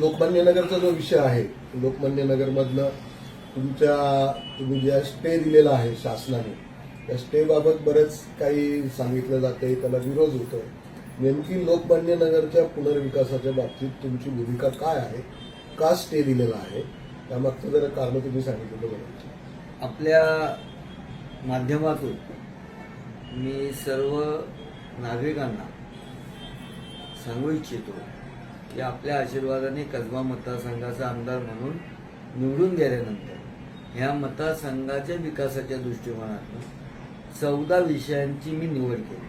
लोकमान्य नगरचा जो विषय आहे लोकमान्य नगरमधलं तुमच्या तुम्ही ज्या स्टे दिलेला आहे शासनाने त्या स्टेबाबत बरंच बरेच काही सांगितलं जाते त्याला विरोध होतोय. नेमकी लोकमान्य नगरच्या पुनर्विकासाच्या बाबतीत तुमची भूमिका काय आहे? का स्टे दिलेला आहे? त्यामागचं जरा कारण तुम्ही सांगितलं बरं. आपल्या माध्यमातून मी सर्व नागरिकांना सांगू इच्छितो की आपल्या आशीर्वादाने कसबा मतदारसंघाचा आमदार म्हणून निवडून गेल्यानंतर ह्या मतदारसंघाच्या विकासाच्या दृष्टिकोनातून चौदा विषयांची मी निवड केली.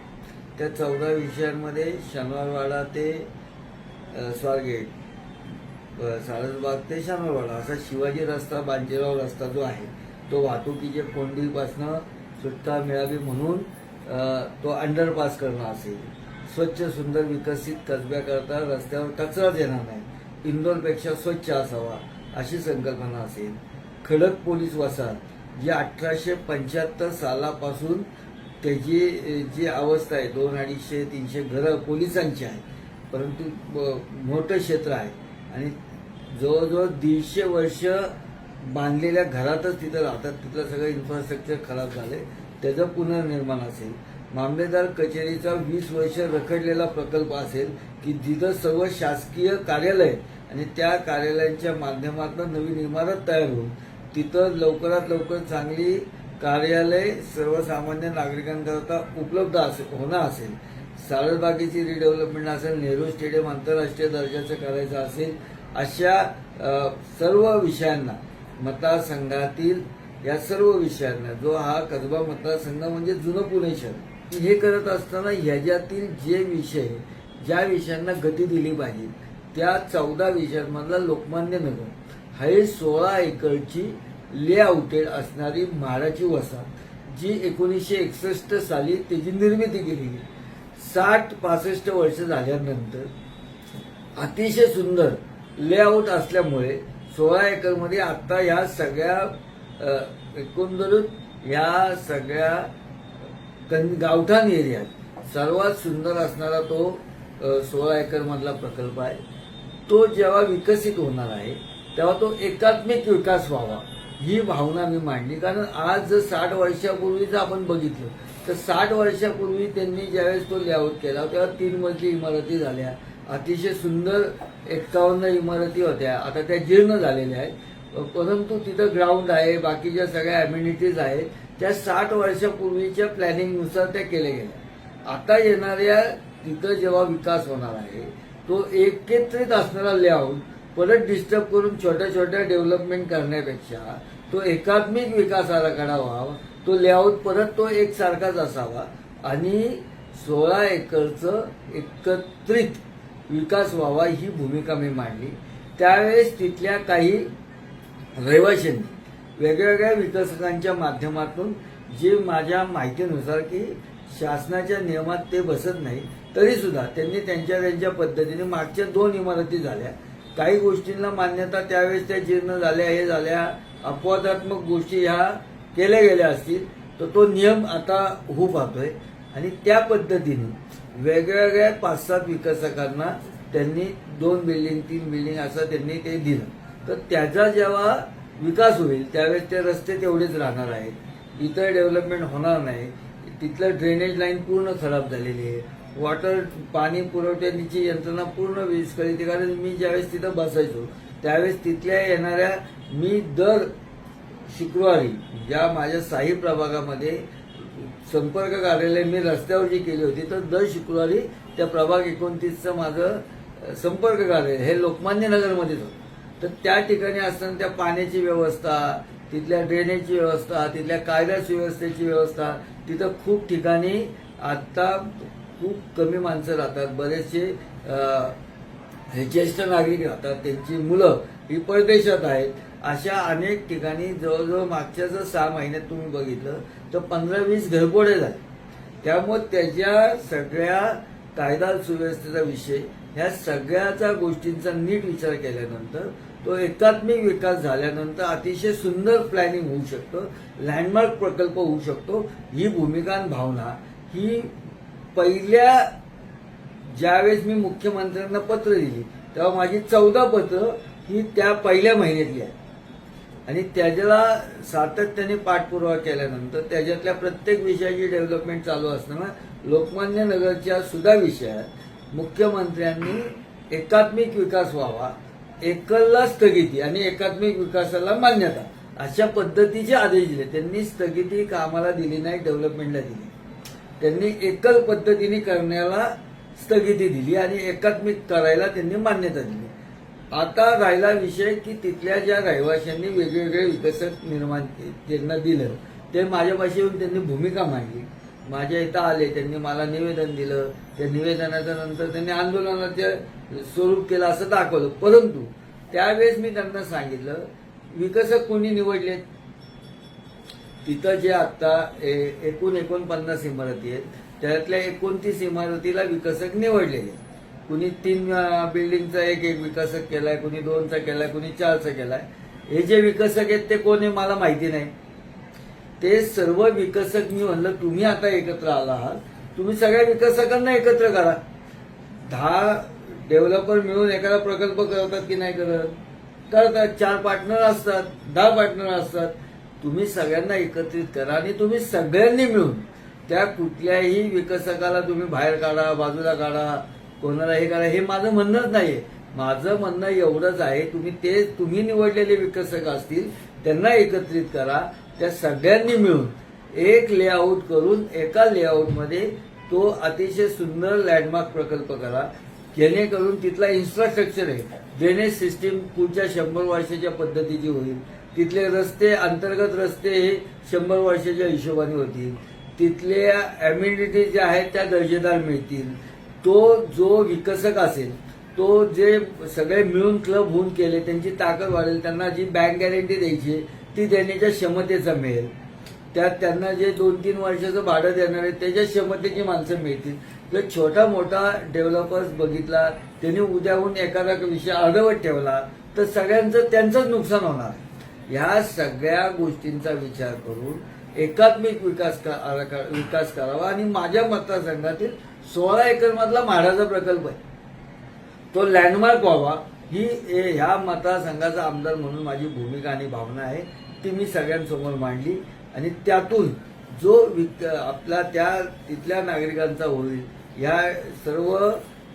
त्या चौदा विषयांमध्ये शनिवारवाडा ते स्वारगेट सारसबाग ते शनिवारवाडा असा शिवाजी रस्ता बांजेराव रस्ता जो आहे तो वाहतुकीच्या कोंडीपासनं सुटका मिळावी म्हणून तो अंडरपास करणं असेल. स्वच्छ सुंदर विकसित कसब्याकरता रस्त्यावर कचराच येणार नाही. इंदोरपेक्षा स्वच्छ असावा अशी संकल्पना असेल. खडक पोलीस वसाहत जी अठराशे पंच्याहत्तर सालापासून त्याची जी अवस्था आहे दोन अडीचशे तीनशे घरं पोलिसांची आहे परंतु मोठं क्षेत्र आहे. आणि जवळजवळ दीडशे वर्ष बांधलेल्या घरातच तिथं राहतात. तिथलं सगळं इन्फ्रास्ट्रक्चर खराब झालंय. त्याचं पुनर्निर्माण असेल. मामलेदार कचेरीचा वीस वर्ष रखडलेला प्रकल्प असेल की जिथं सर्व शासकीय कार्यालय आणि त्या कार्यालयांच्या माध्यमातून नवीन इमारत तयार होऊन तिथं लवकरात लवकर चांगली कार्यालय सर्वसामान्य नागरिकांकरता उपलब्ध असेल होणं असेल. सारसबागेची रिडेव्हलपमेंट असेल नेहरू स्टेडियम आंतरराष्ट्रीय दर्जाचं करायचं असेल अशा सर्व विषयांना मतदारसंघातील या सर्व विषयांना जो हा कसबा मतदारसंघ म्हणजे जुनं पुणे शहर. हे करत असताना ह्याच्यातील जे विषय ज्या विषयांना गती दिली पाहिजे त्या चौदा विषयांमधला लोकमान्य नगर. हा सोळा एकरची लेआउटेड असणारी म्हाडाची वसाहत जी एकोणीसशे एकसष्ट साली त्याची निर्मिती केली. गेली साठ पासष्ट वर्ष झाल्यानंतर अतिशय सुंदर लेआउट असल्यामुळे सोळा एकरमध्ये आता या सगळ्या एकंदरीत या सगळ्या गावठाण एरियात सर्वात सुंदर असणारा तो सोळा एकर मधला प्रकल्प आहे. तो जेव्हा विकसित होणार आहे तेव्हा तो एकात्मिक विकास व्हावा ही भावना मी मांडली. कारण आज जर साठ वर्षापूर्वी जर आपण बघितलं तर साठ वर्षापूर्वी त्यांनी ज्यावेळेस तो लेआउट केला तेव्हा तीन मजली इमारती झाल्या. अतिशय सुंदर एक्कावन्न इमारती होत्या. आता त्या जीर्ण झालेल्या आहेत. परंतु तिथं ग्राउंड आहे बाकीच्या सगळ्या अम्युनिटीज आहेत. त्या साठ वर्षापूर्वीच्या प्लॅनिंगनुसार त्या केल्या गेल्या आता येणाऱ्या तिथं जेव्हा विकास होणार आहे तो एकत्रित असणारा लेआउट परत डिस्टर्ब करून छोट्या छोट्या डेव्हलपमेंट करण्यापेक्षा तो एकात्मिक विकास आराखडा व्हावा तो लेआउट परत तो एकसारखाच असावा आणि सोळा एकरचं एकत्रित विकास व्हावा ही भूमिका मी मांडली. त्यावेळेस तिथल्या काही रहिवाशांनी वेगवेगळ्या विकसकांच्या माध्यमातून जे माझ्या माहितीनुसार की शासनाच्या नियमात ते बसत नाही तरी सुद्धा त्यांनी त्यांच्या त्यांच्या पद्धतीने मागच्या दोन इमारती झाल्या. काही गोष्टींना मान्यता त्यावेळेस त्या जीर्ण झाल्या हे झाल्या. अपवादात्मक गोष्टी ह्या केल्या गेल्या असतील तर तो नियम आता होऊ पाहतोय. आणि त्या पद्धतीने वेगवेगळ्या पाच सात विकसकांना त्यांनी दोन बिल्डिंग तीन बिल्डिंग असं त्यांनी ते दिलं. तर त्याचा जेव्हा विकास होईल त्यावेळेस ते रस्ते तेवढेच राहणार आहेत. इतर डेव्हलपमेंट होणार नाही. तिथलं ड्रेनेज लाईन पूर्ण खराब झालेली आहे. वॉटर पाणी पुरवठ्याची यंत्रणा पूर्ण विस्कळीत कारण मी ज्यावेळेस तिथं बसायचो त्यावेळेस तिथल्या येणाऱ्या मी दर शुक्रवारी ज्या माझ्या साही प्रभागामध्ये संपर्क कार्यालय मी रस्त्यावर जी केली होती तर दर शुक्रवारी त्या प्रभाग एकोणतीसचं माझं संपर्क कार्यालय हे लोकमान्य नगरमध्येच होतं. तर त्या ठिकाणी असताना त्या पाण्याची व्यवस्था तिथल्या ड्रेनेजची व्यवस्था तिथल्या कायदा सुव्यवस्थेची व्यवस्था तिथं खूप ठिकाणी आता खूप कमी माणसं राहतात. बरेचसे ज्येष्ठ नागरिक राहतात. त्यांची मुलं ही परदेशात आहेत. अशा अनेक ठिकाणी जवळजवळ मागच्या जर सहा महिन्यात तुम्ही बघितलं तर पंधरा वीस घरपोडे झाले. त्यामुळे त्याच्या सगळ्या कायदा सुव्यवस्थेचा विषय ह्या सगळ्याचा गोष्टींचा नीट विचार केल्यानंतर तो एकात्मिक विकास झाल्यानंतर अतिशय सुंदर प्लॅनिंग होऊ शकतं लँडमार्क प्रकल्प होऊ शकतो. ही भूमिका आणि भावना ही पहिल्या ज्यावेळेस मी मुख्यमंत्र्यांना पत्र दिली तेव्हा माझी चौदा पत्र ही त्या पहिल्या महिन्यातली आहे. आणि त्याच्याला सातत्याने पाठपुरावा केल्यानंतर त्याच्यातल्या प्रत्येक विषयाची डेव्हलपमेंट चालू असताना लोकमान्य नगरच्या सुद्धा विषयात मुख्यमंत्र्यांनी एकात्मिक विकास व्हावा एकलला स्थगिती आणि एकात्मिक विकासाला मान्यता अशा पद्धतीचे आदेश दिले. त्यांनी स्थगिती कामाला दिली नाही डेव्हलपमेंटला दिली. त्यांनी एकल पद्धतीने करण्याला स्थगिती दिली आणि एकात्मिक करायला त्यांनी मान्यता दिली. आता राहिला विषय की तिथल्या ज्या रहिवाशांनी वेगवेगळे विकसक निर्माण त्यांना दिलं ते माझ्यापाशी येऊन त्यांनी भूमिका मांडली. माझ्या इथं आले त्यांनी मला निवेदन दिलं. त्या निवेदनाच्या नंतर त्यांनी आंदोलनाचे स्वरूप केलं असं दाखवलं. परंतु त्यावेळेस मी त्यांना सांगितलं विकसक कोणी निवडलेत तिथं जे आता ए- एकूण एकोणपन्नास इमारती आहेत त्यातल्या एकोणतीस इमारतीला विकसक निवडलेले. कुणी तीन बिल्डिंगचा एक एक विकसक केलाय कुणी दोनचा केलाय कुणी चारचा केलाय. हे जे विकसक आहेत ते कोण आहे मला माहिती नाही. ते सर्व विकसक मी म्हणलं तुम्ही आता एकत्र आला आहात तुम्ही सगळ्या विकसकांना एकत्र करा. दहा डेव्हलपर मिळून एखादा प्रकल्प करतात की नाही करत? करतात. चार पार्टनर असतात दहा पार्टनर असतात. तुम्ही सगळ्यांना एकत्रित करा आणि तुम्ही सगळ्यांनी मिळून त्या कुठल्याही विकसकाला तुम्ही बाहेर काढा बाजूला काढा कोणाला हे करा हे माझं म्हणणंच नाहीये. माझं म्हणणं एवढंच आहे. तुम्ही ते तुम्ही निवडलेले विकसक असतील त्यांना एकत्रित करा. त्या सगळ्यांनी मिळून एक लेआउट करून एका लेआउटमध्ये तो अतिशय सुंदर लँडमार्क प्रकल्प करा. जेणेकरून तिथला इन्फ्रास्ट्रक्चर आहे. ड्रेनेज सिस्टीम पुढच्या शंभर वर्षाच्या पद्धतीची होईल. तिथले रस्ते अंतर्गत रस्ते हे शंभर वर्षाच्या हिशोबाने होतील. तिथल्या अम्युनिटी ज्या आहेत त्या दर्जेदार मिळतील. तो जो विकसक असेल तो जे सगळे मिळून क्लब होऊन केले त्यांची ताकद वाढेल त्यांना जी बँक गॅरंटी द्यायची ती देण्याच्या क्षमतेचा मिळेल त्यात त्यांना जे दोन तीन वर्षाचं भाडं देणार आहे त्याच्या क्षमतेची माणसं मिळतील. जर छोटा मोठा डेव्हलपर्स बघितला त्यांनी उद्याहून एखादा विषय अर्धवट ठेवला तर सगळ्यांचं त्यांचंच नुकसान होणार. ह्या सगळ्या गोष्टींचा विचार करून एकात्मिक विकास का- विकास करावा. आणि माझ्या मतदारसंघातील सोळा एकरमधला म्हाडाचा प्रकल्प आहे. तो लँडमार्क व्हावा. ही ए- ह्या मतदारसंघाचा आमदार म्हणून माझी भूमिका आणि भावना आहे. ती मी सगळ्यांसमोर मांडली आणि त्यातून जो विक आपला त्या तिथल्या नागरिकांचा होईल या सर्व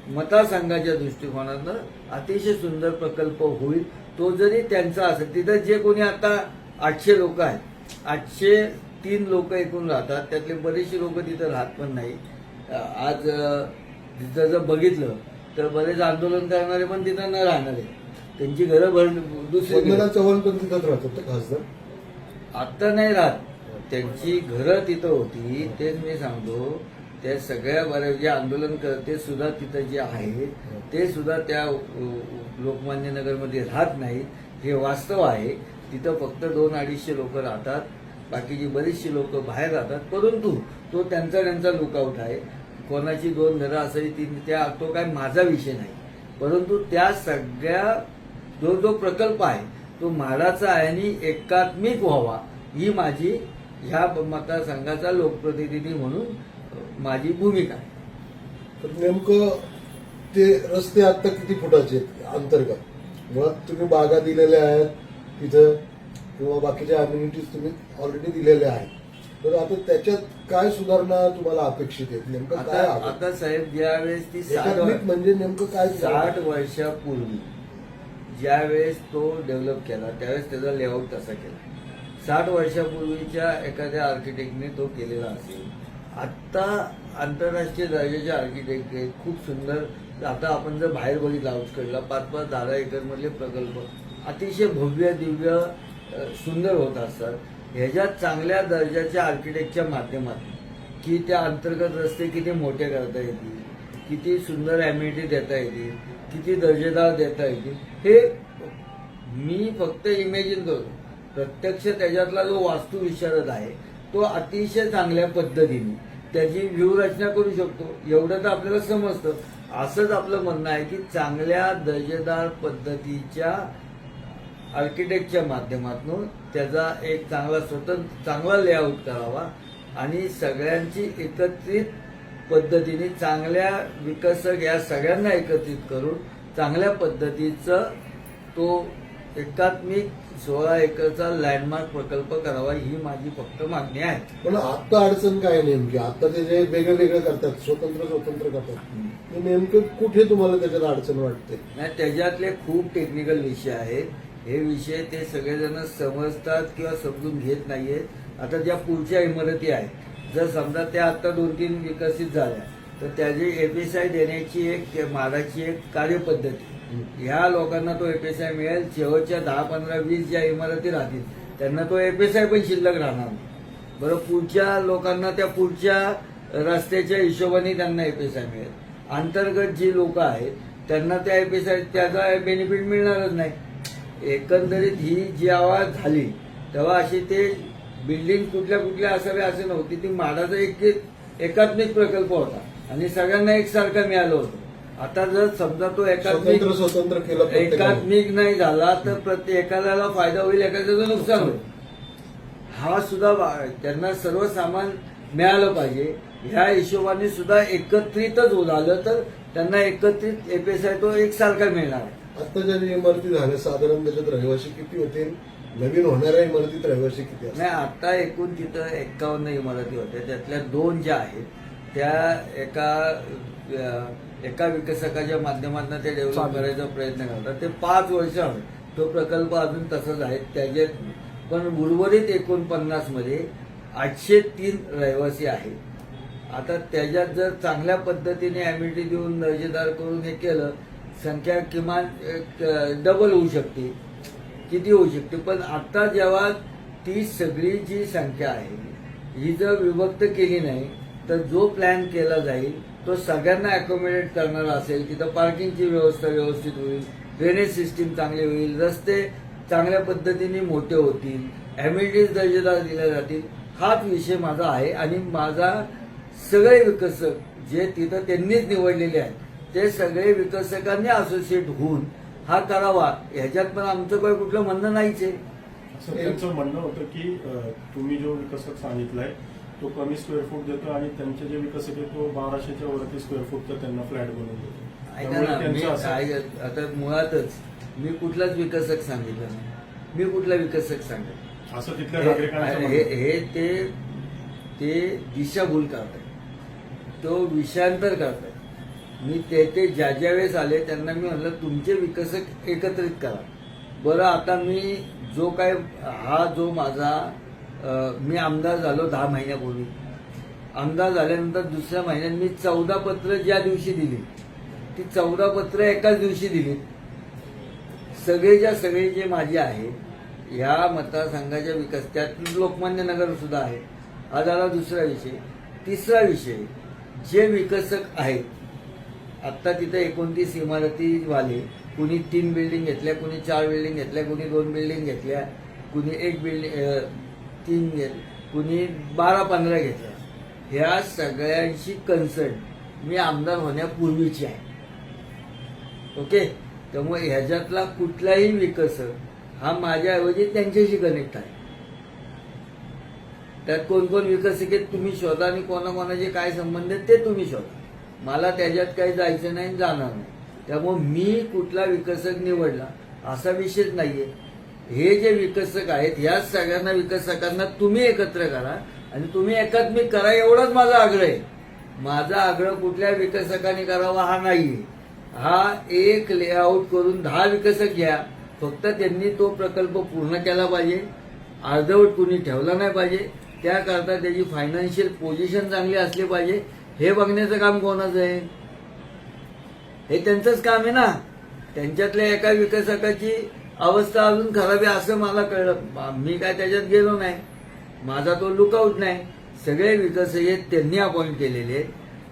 मतदारसंघाच्या दृष्टिकोनातनं अतिशय सुंदर प्रकल्प होईल. तो जरी त्यांचा असेल तिथं जे कोणी आता आठशे लोक आहेत आठशे तीन लोक एकूण राहतात त्यातले बरेचसे लोक तिथं राहत पण नाही आज तिथं जर बघितलं तर बरेच आंदोलन करणारे पण तिथं न राहणारे. त्यांची घरं भर दुसरी वंदना चव्हाण पण तिथंच राहतात खासदार? आता नाही राहत. त्यांची घरं तिथं होती तेच मी सांगतो. त्या सगळ्या बऱ्या जे आंदोलन करते सुद्धा तिथं जे आहेत ते सुद्धा त्या लोकमान्य नगरमध्ये राहत नाहीत हे वास्तव आहे. तिथं फक्त दोन अडीचशे लोक राहतात. बाकीची बरीचशी लोक बाहेर राहतात. परंतु तो त्यांचा त्यांचा लुकआउट आहे. कोणाची दोन घरं असावी तीन त्या तो काय माझा विषय नाही. परंतु त्या सगळ्या जो जो प्रकल्प आहे तो म्हाडाचा आहे आणि एकात्मिक व्हावा ही माझी ह्या मतदारसंघाचा लोकप्रतिनिधी म्हणून माझी भूमिका आहे. तर नेमकं ते रस्ते आता किती फुटाचे आहेत अंतर्गत? मुळात तुम्ही बागा दिलेल्या आहेत तिथं किंवा बाकीच्या अम्युनिटीज तुम्ही ऑलरेडी दिलेल्या आहेत. तर आता त्याच्यात काय सुधारणा तुम्हाला अपेक्षित आहेत? नेमकं काय आता साहेब ज्यावेळेस ती साठ म्हणजे नेमकं काय साठ वर्षापूर्वी ज्यावेळेस तो डेव्हलप केला त्यावेळेस त्याचा लेआउट तसा केला. साठ वर्षापूर्वीच्या एखाद्या आर्किटेक्टने तो केलेला असेल. आत्ता आंतरराष्ट्रीय दर्जाचे आर्किटेक्ट आहेत खूप सुंदर. आता आपण जर बाहेर बघितलं आउटस्कटला पाच पाच दहा एकरमधले प्रकल्प अतिशय भव्य दिव्य सुंदर होत असतात. ह्याच्यात चांगल्या दर्जाच्या आर्किटेक्टच्या माध्यमातून की त्या अंतर्गत रस्ते किती मोठे करता येतील किती सुंदर ॲम्युनिटी देता येतील किती दर्जेदार देता येतील हे मी फक्त इमेजिन करतो. प्रत्यक्ष त्याच्यातला जो वास्तुविशारद आहे तो अतिशय चांगल्या पद्धतीने त्याची व्यूहरचना करू शकतो. एवढं तर आपल्याला समजतं. असंच आपलं म्हणणं आहे की चांगल्या दर्जेदार पद्धतीच्या आर्किटेक्टच्या माध्यमातून त्याचा एक चांगला स्वतंत्र चांगला लेआउट करावा आणि सगळ्यांची एकत्रित पद्धतीने चांगल्या विकसक या सगळ्यांना एकत्रित करून चांगल्या पद्धतीचं तो एकात्मिक सोळा एकरचा लँडमार्क प्रकल्प करावा ही माझी फक्त मागणी आहे. पण आता अडचण काय नेमकी? आता ते जे वेगळं वेगळं करतात स्वतंत्र स्वतंत्र करतात. नेमकं कुठे तुम्हाला त्याच्यात अडचण वाटते? नाही त्याच्यातले खूप टेक्निकल विषय आहेत. हे विषय ते सगळेजण समजतात किंवा समजून घेत नाहीयेत. आता ज्या पुढच्या इमारती आहेत जर समजा त्या आता दोन तीन विकसित झाल्या तर त्याची एपीएसआय देण्याची एक माडाची एक कार्यपद्धती. ह्या लोकांना तो एपीएसआय मिळेल. शेवटच्या दहा पंधरा वीस ज्या इमारती राहतील त्यांना तो एपीएसआय पण शिल्लक राहणार नाही. बरं पुढच्या लोकांना त्या पुढच्या रस्त्याच्या हिशोबाने त्यांना एपीएसआय मिळेल. अंतर्गत जी लोक आहेत त्यांना त्या एपीएसआय त्याचा बेनिफिट मिळणारच नाही. एकंदरीत ही जी आवाज झाली तेव्हा अशी ते बिल्डिंग कुठल्या कुठल्या असावे असे नव्हती. ती माडाचा एक एकात्मिक प्रकल्प होता. आणि सगळ्यांना एकसारखा मिळालं होतं. आता जर समजा तो एकात्मिक स्वतंत्र केलं. एकात्मिक नाही झाला तर प्रत्येक एखाद्याला फायदा होईल एखाद्याचं नुकसान होईल. हा सुद्धा त्यांना सर्व सामान मिळालं पाहिजे. ह्या हिशोबाने सुद्धा एकत्रितच झालं तर त्यांना एकत्रित एपीएसआय तो एकसारखा मिळणार. आता ज्या इमारती झाल्या साधारण त्याच्यात रहिवासी किती होतील? नवीन होणाऱ्या इमारतीत रहिवासी किती नाही आता एकूण तिथं एक्कावन्न इमारती होत्या. त्यातल्या दोन ज्या आहेत त्या एका अ, एका विकसकाच्या माध्यमातून ते डेव्हलप करायचा प्रयत्न करतात. ते पाच वर्ष आहे. तो प्रकल्प अजून तसाच आहे. त्याच्यात पण उर्वरित एकोणपन्नासमध्ये आठशे तीन रहिवासी आहेत. आता त्याच्यात जर चांगल्या पद्धतीने अॅम्युनिटी देऊन दर्जेदार करून हे केलं संख्या किमान डबल होऊ शकते. किती होऊ शकते? पण आता जेव्हा ती सगळी जी संख्या आहे ही जर विभक्त केली नाही तर जो प्लॅन केला जाईल तो सगळ्यांना अकोमोडेट करणारा असेल तिथं पार्किंगची व्यवस्था व्यवस्थित होईल ड्रेनेज सिस्टीम चांगली होईल रस्ते चांगल्या पद्धतीने मोठे होतील अम्युनिटीज दर्जेदार दिल्या जातील हाच विषय माझा आहे. आणि माझा सगळे विकसक जे तिथं त्यांनीच निवडलेले आहेत ते सगळे विकसकांनी असोसिएट होऊन हा करावा ह्याच्यात पण आमचं काही कुठलं म्हणणं नाहीच. आहे असं त्यांचं म्हणणं होतं की अं, तुम्ही जो विकसक सांगितलाय तो कमी स्क्वेअर फूट देतो आणि त्यांचे जे विकसक आहे तो बाराशेच्या वरती स्क्वेअर फूटचं त्यांना फ्लॅट बनवून देतो. ऐका त्यामुळे ना मी त्यांचं असं काय- आता मुळातच मी कुठलाच विकसक सांगितलं नाही. मी कुठला विकसक सांगितलं असं तिथल्या नागरिकांचं हे म्हणणं. ते ते दिशाभूल करतायत तो विषयांतर करतायत मी ते ते ज्या ज्या वेळेस आले त्यांना मी म्हणलं तुमचे विकसक एकत्रित करा. बरं आता मी जो काय हा जो माझा मी आमदार झालो दहा महिन्यापूर्वी. आमदार झाल्यानंतर दुसऱ्या महिन्यात मी चौदा पत्र ज्या दिवशी दिली ती चौदा पत्र एकाच दिवशी दिली. सगळेच्या सगळे जे माझे आहेत ह्या मतदारसंघाच्या विकास त्यात लोकमान्य नगर सुद्धा आहे. हा झाला दुसरा विषय. तिसरा विषय जे विकसक आहेत आत्ता तिथं एकोणतीस इमारती वाले कुणी तीन बिल्डिंग घेतल्या कुणी चार बिल्डिंग घेतल्या कुणी दोन बिल्डिंग घेतल्या कुणी एक बिल्डिंग तीन घेत कुणी बारा पंधरा घेतल्या. ह्या सगळ्यांची कन्सर्न मी आमदार होण्यापूर्वीची आहे. ओके? त्यामुळे ह्याच्यातला कुठलाही विकसक हा माझ्याऐवजी त्यांच्याशी कनेक्ट आहे. त्यात कोण कोण विकसक आहेत तुम्ही शोधा आणि कोणाकोणाचे काय संबंध आहेत ते तुम्ही शोधा. मला त्याच्यात काही जायचं नाही जाणार नाही. त्यामुळे मी कुठला विकसक निवडला असा विषयच नाहीये. हे जे विकसक आहेत या सगळ्यांना विकसकांना तुम्ही एकत्र करा आणि तुम्ही एकात्मिक करा एवढाच माझा आग्रह आहे. माझा आग्रह कुठल्या विकसकाने करावा हा नाहीये. हा एक लेआउट करून दहा विकसक घ्या. फक्त त्यांनी तो प्रकल्प पूर्ण केला पाहिजे. अर्धवट कुणी ठेवला नाही पाहिजे. त्याकरता त्याची फायनान्शियल पोझिशन चांगली असली पाहिजे. हे बघण्याचं काम कोणाचं आहे? हे त्यांचंच काम आहे ना. त्यांच्यातल्या एका विकसकाची अवस्था अजून खराब आहे असं मला कळलं. मी काय त्याच्यात गेलो नाही. माझा तो लुकआउट नाही. सगळे विकसक हे त्यांनी अपॉइंट केलेले आहेत.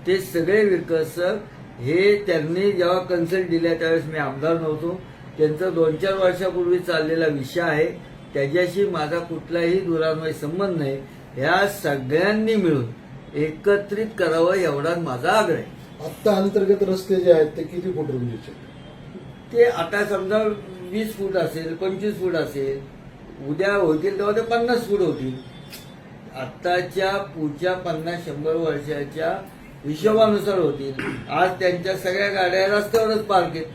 ते सगळे विकसक हे त्यांनी जेव्हा कन्सल्ट दिल्या त्यावेळेस मी आमदार नव्हतो. त्यांचा दोन चार वर्षापूर्वी चाललेला विषय आहे. त्याच्याशी माझा कुठलाही दुरान्वय संबंध नाही. ह्या सगळ्यांनी मिळून एकत्रित करावं एवढा माझा आग्रह आहे. आत्ता अंतर्गत रस्ते जे आहेत ते किती फूट रुंदीचे ते आता समजा वीस फूट असेल पंचवीस फूट असेल उद्या होतील तेव्हा ते पन्नास फूट होतील. आत्ताच्या पुढच्या पन्नास शंभर वर्षाच्या हिशोबानुसार होतील. आज त्यांच्या सगळ्या गाड्या रस्त्यावरच पार्क आहेत.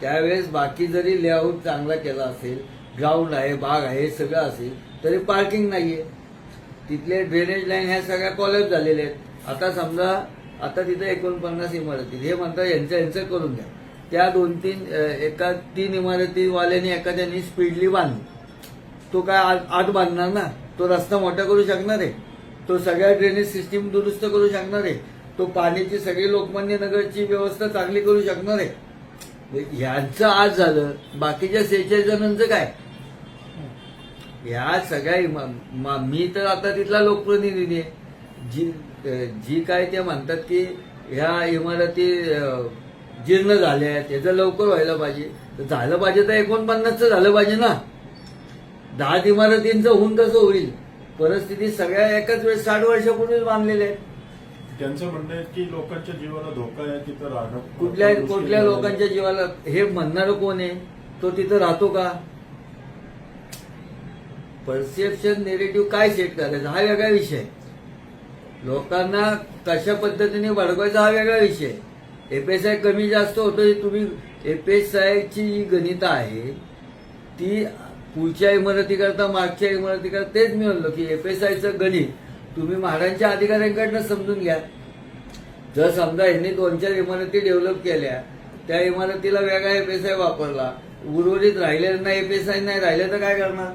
त्यावेळेस बाकी जरी लेआउट चांगला केला असेल ग्राउंड आहे बाग आहे सगळं असेल तरी पार्किंग नाहीये. तिथले ड्रेनेज लाईन ह्या सगळ्या कॉलेज झालेल्या आहेत. आता समजा आता तिथे एकोणपन्नास इमारती हे म्हणतात यांचं यांचं करून घ्या. त्या दोन तीन एका तीन इमारतीवाल्याने एखाद्यानी स्पीडली बांधली. तो काय आत आत बांधणार ना? तो रस्ता मोठा करू शकणार आहे. तो सगळ्या ड्रेनेज सिस्टीम दुरुस्त करू शकणार आहे. तो पाण्याची सगळी लोकमान्य नगरची व्यवस्था चांगली करू शकणार आहे. ह्यांचं आज झालं. बाकीच्या सेहेचाळीस जणांचं काय? ह्या सगळ्या मा- तर आता तिथला लोकप्रतिनिधी आहे. जी जी काय ते म्हणतात की ह्या इमारती जीर्ण झाल्या आहेत त्याचं लवकर व्हायला पाहिजे. तर झालं पाहिजे तर एकोणपन्नासचं झालं पाहिजे ना. दहा इमारतींचं होऊन कसं होईल. परिस्थिती सगळ्या एकाच वेळेस साठ वर्षापूर्वीच बांधलेल्या आहेत. त्यांचं म्हणणं आहे की लोकांच्या जीवाला धोका आहे तिथं राहणं कुठल्या कुठल्या. लोकांच्या जीवाला हे म्हणणारं कोण आहे? तो तिथं राहतो का? परसेप्शन नेगेटिव्ह काय सेट करायचा? हा वेगळा विषय. लोकांना कशा पद्धतीने वाढवायचा हा वेगळा विषय. आहे. एफएसआय कमी जास्त होतो तुम्ही एफएसआयची जी गणित आहे ती पुढच्या इमारतीकरता मागच्या इमारतीकरता तेच मी म्हणलो की एफएसआयचं गणित तुम्ही म्हाडांच्या अधिकाऱ्यांकडनं समजून घ्या. जर समजा यांनी दोन चार इमारती डेव्हलप केल्या त्या इमारतीला वेगळा एफएसआय वापरला उर्वरित राहिलेल्यांना एफएसआय नाही राहिले तर काय करणार?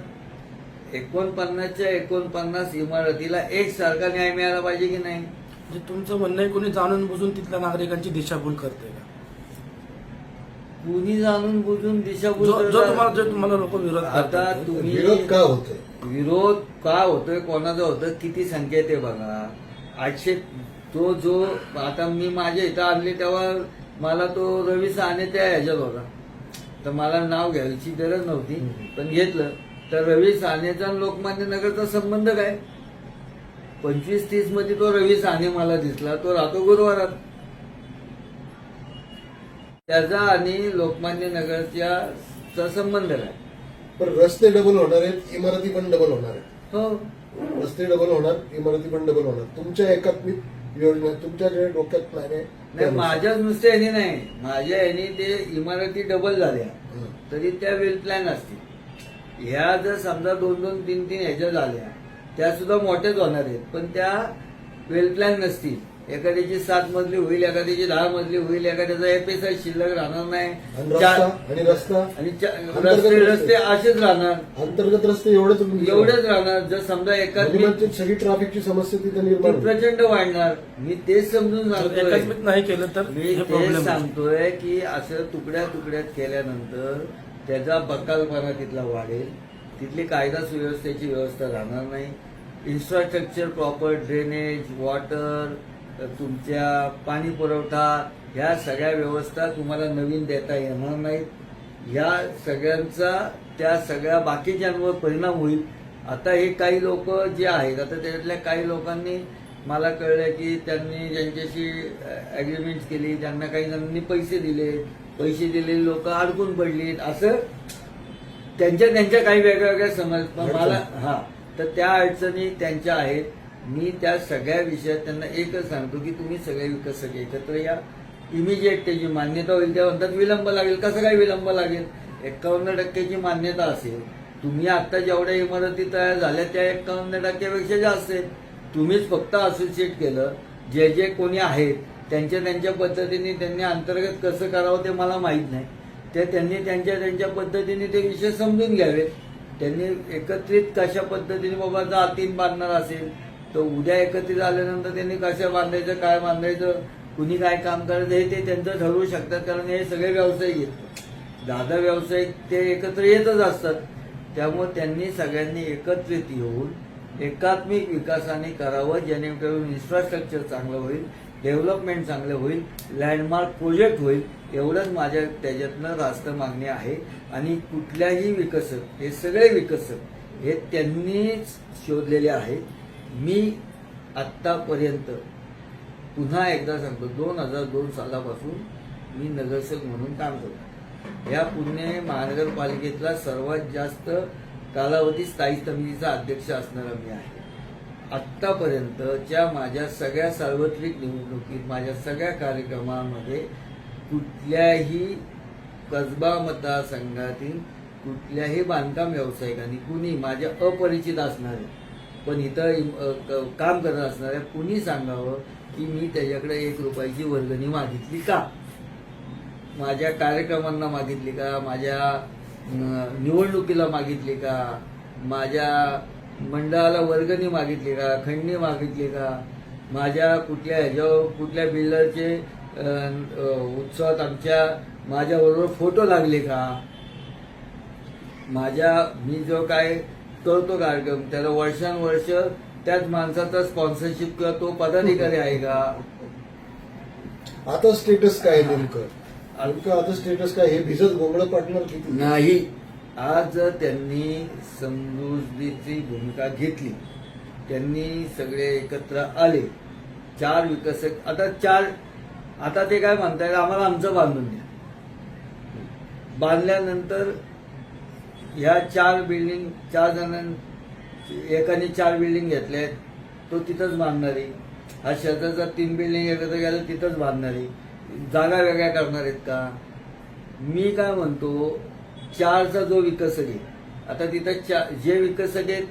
एकोणपन्नासच्या एकोणपन्नास इमारतीला एक सारखा न्याय मिळाला पाहिजे की नाही? म्हणजे तुमचं म्हणणं आहे कोणी जाणून बुजून तिथल्या नागरिकांची दिशाभूल करते का? कुणी जाणून बुजून दिशाभूल जो जो करतात? तुम्हाला जो तुम्हाला लोक विरोध आता करतात तुम्ही विरोध का होतोय? विरोध का होतोय? कोणाचा होतं किती संख्येत आहे बघा. आठशे तो जो आता मी माझ्या इथं आणले तेव्हा मला तो रवी साने त्या ह्याच्यात होता. तर मला नाव घ्यायची गरज नव्हती पण घेतलं. तर रवी सानेचा लोकमान्य नगरचा संबंध काय? पंचवीस तीसमध्ये तो रवी साने मला दिसला तो राहतो गुरुवारात. त्याचा आणि लोकमान्य नगरच्या संबंध काय? पण रस्ते डबल होणार आहेत इमारती पण डबल होणार आहेत. हो. रस्ते डबल होणार इमारती पण डबल होणार. तुमच्या एकात्मिक योजना तुमच्या डोक्यात प्लॅन आहे नाही. माझ्याच नुसते ह्यानी नाही. माझ्या ह्यानी ते इमारती डबल झाल्या. तरी त्या वेल प्लॅन असतील. ह्या जर समजा दोन दोन तीन तीन ह्याच्या झाल्या त्या सुद्धा मोठ्याच होणार आहेत. पण त्या वेल प्लॅन नसतील. एखाद्याची सात मजली होईल एखाद्याची दहा मजली होईल एखाद्याचा एफएसआय शिल्लक राहणार नाही. आणि रस्ता? आणि असेच राहणार. अंतर्गत रस्ते एवढेच एवढेच राहणार. जर समजा सगळी ट्रॅफिकची समस्या तिथे ती निर्माण होईल. प्रचंड वाढणार. मी तेच समजून सांगतोय. नाही केलं तर मी हे तेच सांगतोय की असं तुकड्या तुकड्यात केल्यानंतर त्याचा बकालपणा तिथला वाढेल तिथली कायदा सुव्यवस्थेची व्यवस्था राहणार नाही. इन्फ्रास्ट्रक्चर प्रॉपर ड्रेनेज वॉटर तुमच्या पाणी पुरवठा ह्या सगळ्या व्यवस्था तुम्हाला नवीन देता येणार नाहीत. ह्या सगळ्यांचा त्या सगळ्या बाकीच्यांवर परिणाम होईल. आता हे काही लोक जे आहेत आता त्याच्यातल्या काही लोकांनी मला कळलं की त्यांनी ज्यांच्याशी अग्रीमेंट केली त्यांना काही जणांनी पैसे दिले. पैसे दिलेली लोक अडकून पडलीत असं त्यांच्या त्यांच्या काही वेगळ्या वेगळ्या समज. मला हा. तर त्या अडचणी त्यांच्या आहेत. मी त्या सगळ्या विषयात त्यांना एकच सांगतो की तुम्ही सगळे विकसक एकत्र या इमिजिएट त्याची मान्यता होईल. त्या म्हणतात विलंब लागेल. कसं काय विलंब लागेल? एकावन्न टक्क्याची मान्यता असेल. तुम्ही आता जेवढ्या इमारती तयार झाल्या त्या एकावन्न टक्क्यापेक्षा जास्त आहेत. तुम्हीच फक्त असोसिएट केलं. जे जे कोणी आहेत त्यांच्या त्यांच्या पद्धतीने त्यांनी अंतर्गत कसं करावं ते मला माहीत नाही. ते त्यांनी त्यांच्या त्यांच्या पद्धतीने ते विषय समजून घ्यावेत. त्यांनी एकत्रित कशा पद्धतीने बाबा जर आतीन बांधणार असेल तर उद्या एकत्रित आल्यानंतर त्यांनी कशा बांधायचं काय बांधायचं कुणी काय काम करायचं हे ते त्यांचं ठरवू शकतात कारण हे सगळे व्यावसायिक आहेत. दादा व्यावसायिक ते एकत्र येतच असतात. त्यामुळे त्यांनी सगळ्यांनी एकत्रित येऊन एकात्मिक विकासाने करावं जेणेकरून इन्फ्रास्ट्रक्चर चांगलं होईल. डेव्हलपमेंट चांगलं होईल लँडमार्क प्रोजेक्ट होईल एवढंच माझ्या त्याच्यातनं रास्त मागणी आहे. आणि कुठल्याही विकसक हे सगळे विकसक हे त्यांनीच शोधलेले आहेत मी आत्तापर्यंत पुन्हा एकदा सांगतो दोन हजार दोन सालापासून मी नगरसेवक म्हणून काम करतो. या पुणे महानगरपालिकेतला सर्वात जास्त कालावधी स्थायी समितीचा अध्यक्ष असणारा मी आहे. आत्तापर्यंतच्या माझ्या सगळ्या सार्वत्रिक निवडणुकीत माझ्या सगळ्या कार्यक्रमामध्ये कुठल्याही कसबा मतदारसंघातील कुठल्याही बांधकाम व्यावसायिकांनी कुणी माझ्या अपरिचित असणारे पण इथं काम करत असणाऱ्या कुणी सांगावं की मी त्याच्याकडे एक रुपयाची वर्गणी मागितली का? माझ्या कार्यक्रमांना मागितली का? माझ्या निवडणुकीला मागितली का? माझ्या मंडळाला वर्गणी मागितली का? खंडणी मागितली का? माझ्या कुठल्या ह्याच्यावर कुठल्या बिल्डरचे उत्सवात आमच्या माझ्याबरोबर फोटो लागले का? माझ्या मी जो काय करतो कार्यक्रम त्याला वर्षानुवर्ष त्याच माणसाचा स्पॉन्सरशिप किंवा तो पदाधिकारी आहे का? आता स्टेटस काय नेमकं? आता स्टेटस काय? हे भिजत गोंगड पार्टनर किती? नाही. आज त्यांनी समजुतीची भूमिका घेतली. त्यांनी सगळे एकत्र आले. चार विकसक आता चार आता ते काय म्हणताय आम्हाला आमचं बांधून द्या. बांधल्यानंतर ह्या चार बिल्डिंग चार जणां एकाने चार बिल्डिंग घेतल्या तो तिथंच बांधणारी. हा शेताचा तीन बिल्डिंग एकत्र गेलं तिथंच बांधणारी. जागा वेगळ्या करणार आहेत का? मी काय म्हणतो चारचा जो विकसक आहे आता तिथं चा जे विकसक आहेत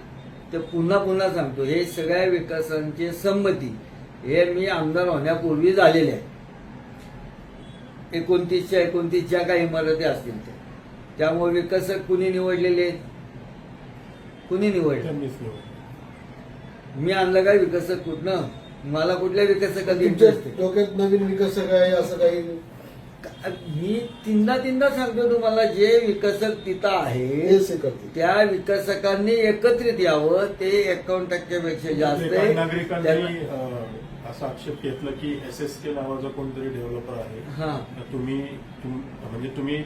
ते पुन्हा पुन्हा सांगतो हे सगळ्या विकासांची संमती हे मी आमदार होण्यापूर्वी झालेले आहे एकोणतीसच्या एकोणतीसच्या काही इमारती असतील त्या त्यामुळे विकसक कुणी निवडलेले आहेत? कुणी निवडले? मी आणलं काय विकसक कुठनं? मला कुठल्या विकसकात इंटरेस्ट डोक्यात नवीन विकसक आहे असं काही मी तीनदा तीनदा सांगतो तुम्हाला जे विकसक तिथं आहे त्या विकसकांनी एकत्रित यावं. ते एकावन्न टक्क्यापेक्षा जास्त काही आहे. नागरिकांनी असा आक्षेप घेतला की एस एस के नावाचा कोणतरी डेव्हलपर आहे. हा. तुम्ही तुम- म्हणजे तुम्ही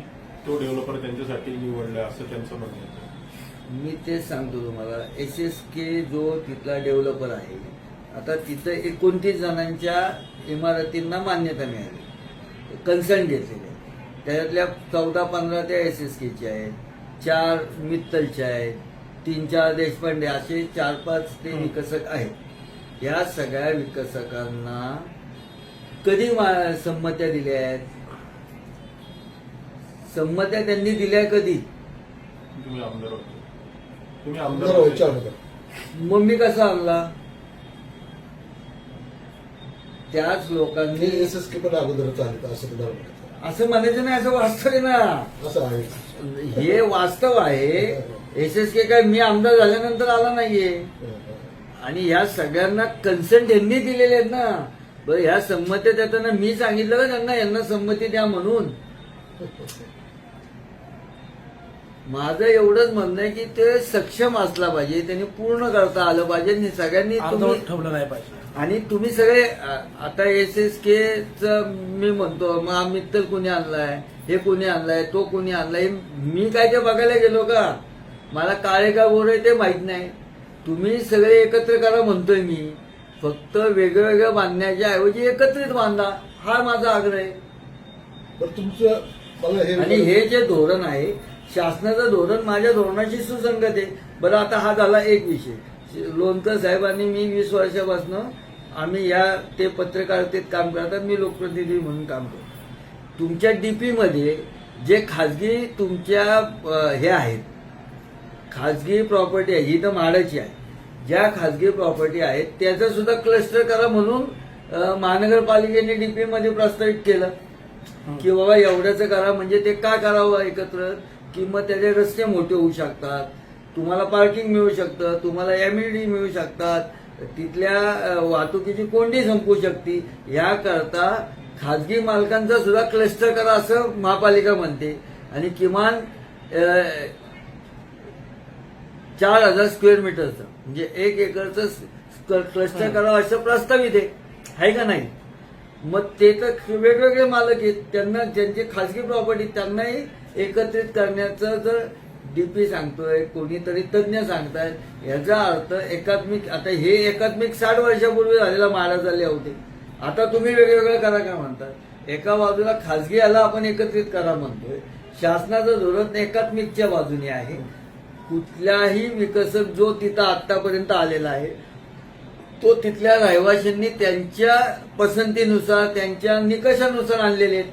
तो डेव्हलपर त्यांच्यासाठी निवडला असं त्यांचं म्हणणं मी तेच सांगतो तुम्हाला. एस एस के जो तिथला डेव्हलपर आहे आता तिथं एकोणतीस जणांच्या इमारतींना मान्यता मिळाली. कन्सर्न घेतलेले. त्याच्यातल्या चौदा पंधरा त्या एस एस केच्या आहेत. चार मित्तलच्या आहेत. तीन चार देशपांडे असे चार पाच ते. विकसक आहेत. या सगळ्या विकसकांना कधी संमत्या दिल्या आहेत? संमत्या त्यांनी दिल्या कधी? तुम्ही आमदार होते. तुम्ही आमदार आमदार व्हायच्या होते. अगोदर मग मी कसा आणला त्याच लोकांनी असं म्हणायचं. असं म्हणायचं नाही असं वास्तव आहे ना. हे वास्तव आहे. एस एस के काय मी आमदार झाल्यानंतर आला नाहीये. आणि ह्या सगळ्यांना कन्सेंट यांनी दिलेले आहेत ना. बरं ह्या संमत्या देताना मी सांगितलं त्यांना? यांना संमती द्या म्हणून. माझं एवढंच म्हणणं आहे की ते सक्षम असला पाहिजे त्यांनी पूर्ण करता आलं पाहिजे आणि सगळ्यांनी तुम्ही ठेवलं नाही पाहिजे. आणि तुम्ही सगळे अ, आता एस एस के च मी म्हणतो मग हा मित्तल कुणी आणलाय हे कुणी आणलाय तो कुणी आणलाय मी काय ते बघायला गेलो का? मला काळे का गोरे ते माहीत नाही. तुम्ही सगळे एकत्र करा म्हणतोय मी. फक्त वेगळं वेगळं बांधण्याच्या ऐवजी एकत्रित बांधा. हा माझा आग्रह आहे. बरं तुमचं मला हे आणि हे जे धोरण आहे शासनाचं धोरण माझ्या धोरणाशी सुसंगत आहे. बरं आता हा झाला एक विषय. लोणकर साहेबांनी मी वीस वर्षापासून आम्ही या ते पत्रकारितेत काम करतात मी लोकप्रतिनिधी म्हणून काम करतो. तुमच्या डीपीमध्ये जे खाजगी तुमच्या हे आहेत खाजगी प्रॉपर्टी आहे ही तर म्हाडाची आहे. ज्या खाजगी प्रॉपर्टी आहेत त्याचं सुद्धा क्लस्टर करा म्हणून महानगरपालिकेने डीपीमध्ये प्रस्तावित केलं. की बाबा एवढ्याचं करा म्हणजे ते का करावं एकत्र? की मग त्याचे रस्ते मोठे होऊ शकतात. तुम्हाला पार्किंग मिळू शकतं तुम्हाला एमईडी मिळू शकतात. तिथल्या वाहतुकीची कोंडी संपू शकते. याकरता खाजगी मालकांचा सुद्धा क्लस्टर करा असं महापालिका म्हणते. आणि किमान चार हजार स्क्वेअर मीटरचं म्हणजे एक एकरचं क्लस्टर करावं असं प्रस्तावित आहे. आहे का नाही? मग ते तर वेगवेगळे मालक आहेत. त्यांना ज्यांची खाजगी प्रॉपर्टी त्यांनाही एकत्रित करण्याचं जर डीपी सांगतोय कोणीतरी तज्ज्ञ सांगतायत याचा अर्थ एकात्मिक आता हे एकात्मिक साठ वर्षापूर्वी झालेला महाराजाले होते. आता तुम्ही वेगवेगळं करा का म्हणतात एका बाजूला खासगी याला आपण एकत्रित करा म्हणतोय. शासनाचं धोरण एकात्मिकच्या बाजूने आहे. कुठल्याही विकसक जो तिथं आतापर्यंत आलेला आहे तो तिथल्या रहिवाशांनी त्यांच्या पसंतीनुसार त्यांच्या निकषानुसार आणलेले आहेत.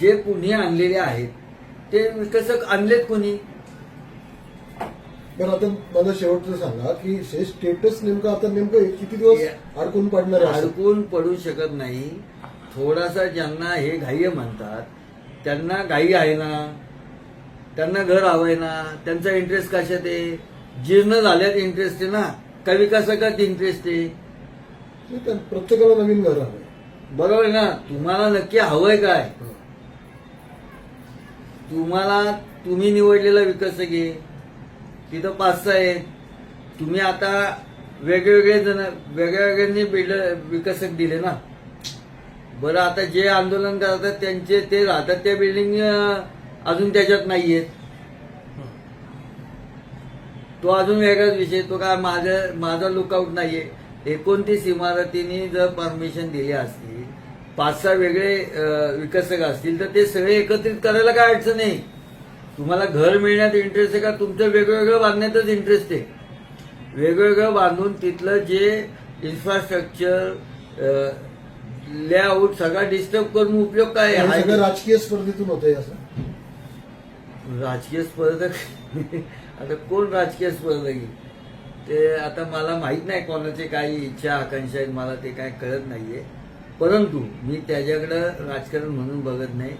जे कुणी आणलेले आहेत ते विकसक आणलेत कुणी? बरं आता मला शेवटचं सांगा की हे स्टेटस नेमकं आता नेमकं किती दिवस अडकून पडणार आहे? अडकून पडू शकत नाही. थोडासा ज्यांना हे घाई म्हणतात त्यांना घाई आहे ना त्यांना घर हवंय ना त्यांचा इंटरेस्ट कशात आहे? जीर्ण झाल्यात इंटरेस्ट आहे ना का विकासकात इंटरेस्ट आहे? त्या- प्रत्येकाला नवीन घर हवं बरोबर आहे ना? तुम्हाला नक्की हवंय काय? तुम्हाला तुम्ही निवडलेला विकसक आहे. तिथं पाच सहा आहेत. तुम्ही आता वेगवेगळे जण वेगळ्या वेगळ्यांनी बिल्ड विकसक दिले ना. बरं आता जे आंदोलन करतात त्यांचे ते राहतात त्या बिल्डिंग अजून त्याच्यात नाही आहेत तो अजून वेगळाच विषय तो काय माझा माझा लुकआउट नाहीये. एकोणतीस इमारतींनी जर परमिशन दिली असती पाच सहा वेगळे विकसक असतील तर ते सगळे एकत्रित करायला काय अडचण नाही तुम्हाला घर मिळण्यात इंटरेस्ट आहे का? तुमचं वेगवेगळं बांधण्यातच इंटरेस्ट आहे. वेगवेगळं बांधून तिथलं जे इन्फ्रास्ट्रक्चर लेआउट सगळा डिस्टर्ब करून उपयोग काय आहे? राजकीय स्पर्धेतून होतंय असं. राजकीय स्पर्धक? आता कोण राजकीय स्पर्धक? ते आता मला माहीत नाही कोणाचे काही इच्छा आकांक्षा आहेत मला ते काय कळत नाहीये. परंतु मी त्याच्याकडं राजकारण म्हणून बघत नाही.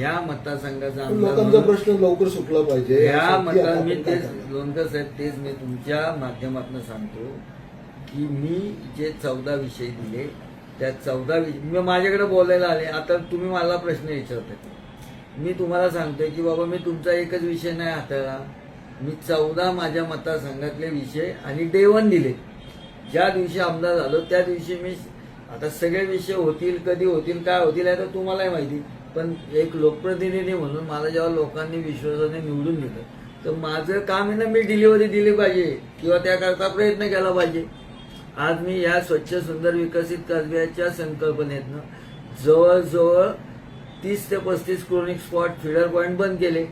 या मतदारसंघाचा आमदार प्रश्न लवकर सुटला पाहिजे. या मतदार मी तेच? लोणकर साहेब तेच मी तुमच्या माध्यमातून सांगतो की मी जे चौदा विषय दिले त्या चौदा विषय मी माझ्याकडे बोलायला आले. आता तुम्ही मला प्रश्न विचारताय. मी तुम्हाला सांगतोय की बाबा मी तुमचा एकच विषय नाही हाताळला. मी चौदा माझ्या मतदारसंघातले विषय आणि डेवन दिले. ज्या दिवशी आमदार झालो त्या दिवशी मी आता सगळे विषय होतील कधी होतील काय होतील आहे तर तुम्हालाही माहिती. पण एक लोकप्रतिनिधी म्हणून मला जेव्हा लोकांनी विश्वासाने निवडून दिलं तर माझं काम आहे ना मी डिलिव्हरी दिली पाहिजे किंवा त्याकरता प्रयत्न केला पाहिजे. आज मी या स्वच्छ सुंदर विकसित कसब्याच्या संकल्पनेतनं जवळजवळ तीस ते पस्तीस क्रोनिक स्पॉट फिडर पॉईंट बंद केले.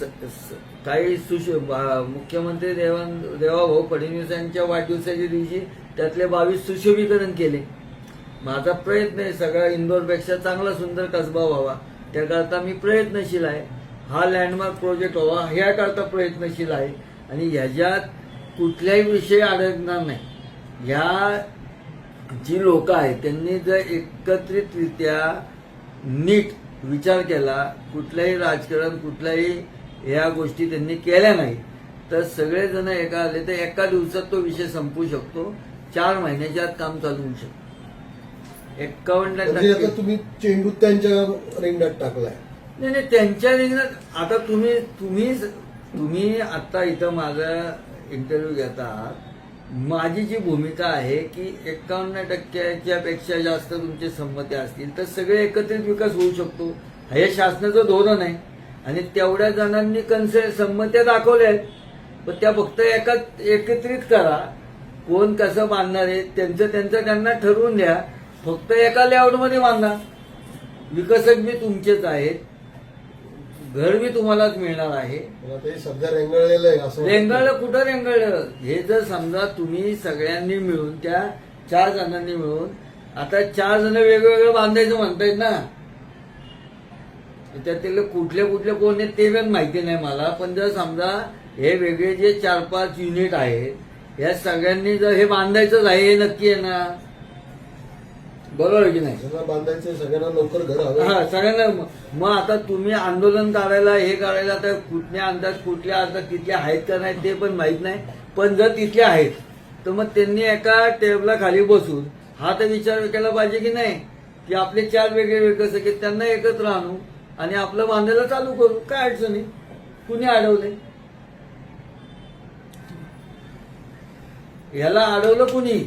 स- स- काही सुश बा- मुख्यमंत्री देवान देवाभाऊ फडणवीस यांच्या वाढदिवसाच्या दिवशी त्यातले बावीस सुशोभीकरण केले. माझा प्रयत्न आहे सगळा इंदोरपेक्षा चांगला सुंदर कसबा व्हावा. त्याकरता मी प्रयत्नशील आहे. हा लँडमार्क प्रोजेक्ट व्हावा ह्याकरता प्रयत्नशील आहे. आणि ह्याच्यात कुठल्याही विषय अडकणार नाही. ह्या जी लोक आहेत त्यांनी जर एकत्रितरित्या नीट विचार केला कुठलाही राजकारण कुठल्याही ह्या गोष्टी त्यांनी केल्या नाही तर सगळेजण एका आले तर एका दिवसात तो विषय संपू शकतो. चार महिन्याच्या आत काम चालू होऊ शकतो. एक्कावन्न म्हणजे आता तुम्ही चेंडू त्यांच्या रिंगणात टाकलाय. नाही नाही त्यांच्या रिंगणात आता तुम्ही तुम्ही तुम्ही आता इथं माझा इंटरव्ह्यू घेत. आहात माझी जी भूमिका आहे की एकावन्न टक्क्याच्या पेक्षा जास्त तुमचे संमती असतील तर सगळे एकत्रित विकास होऊ शकतो. हे शासनाचं धोरण आहे. आणि तेवढ्या जणांनी कन्से संमत्या दाखवल्या आहेत पण त्या फक्त एका एकत्रित करा. कोण कसं बांधणार आहे त्यांचं त्यांचं त्यांना ठरवून द्या. फक्त एका लेआउटमध्ये बांधा. विकसक बी तुमचेच आहेत. घर बी तुम्हालाच मिळणार आहे. सध्या रेंगळलेलं आहे असं वाटतं. रेंगाळलं कुठं रेंगाळलं? हे जर समजा तुम्ही सगळ्यांनी मिळून त्या चार जणांनी मिळून आता चार जण वेगवेगळं बांधायचं म्हणतायत ना. त्यातील कुठले कुठले कोण आहेत ते पण माहिती नाही मला. पण जर समजा हे वेगळे जे चार पाच युनिट आहेत या सगळ्यांनी जर हे बांधायचंच आहे हे नक्की आहे ना बरोबर आहे की नाही? सगळं बांधायचं सगळ्यांना लवकर घर हा सगळ्यांना मग आता तुम्ही आंदोलन काढायला हे काढायला तर कुठल्या अंदाज कुठल्या अंदाज तिथले आहेत का नाही ते पण माहीत नाही. पण जर तिथले आहेत तर मग त्यांनी एका टेबला खाली बसून हा तर विचार केला पाहिजे की नाही की आपले चार वेगळे विकसक आहेत त्यांना एकत्र आणू आणि आपलं बांधायला चालू करू. काय अडचणी कुणी अडवले याला अडवलं कुणी?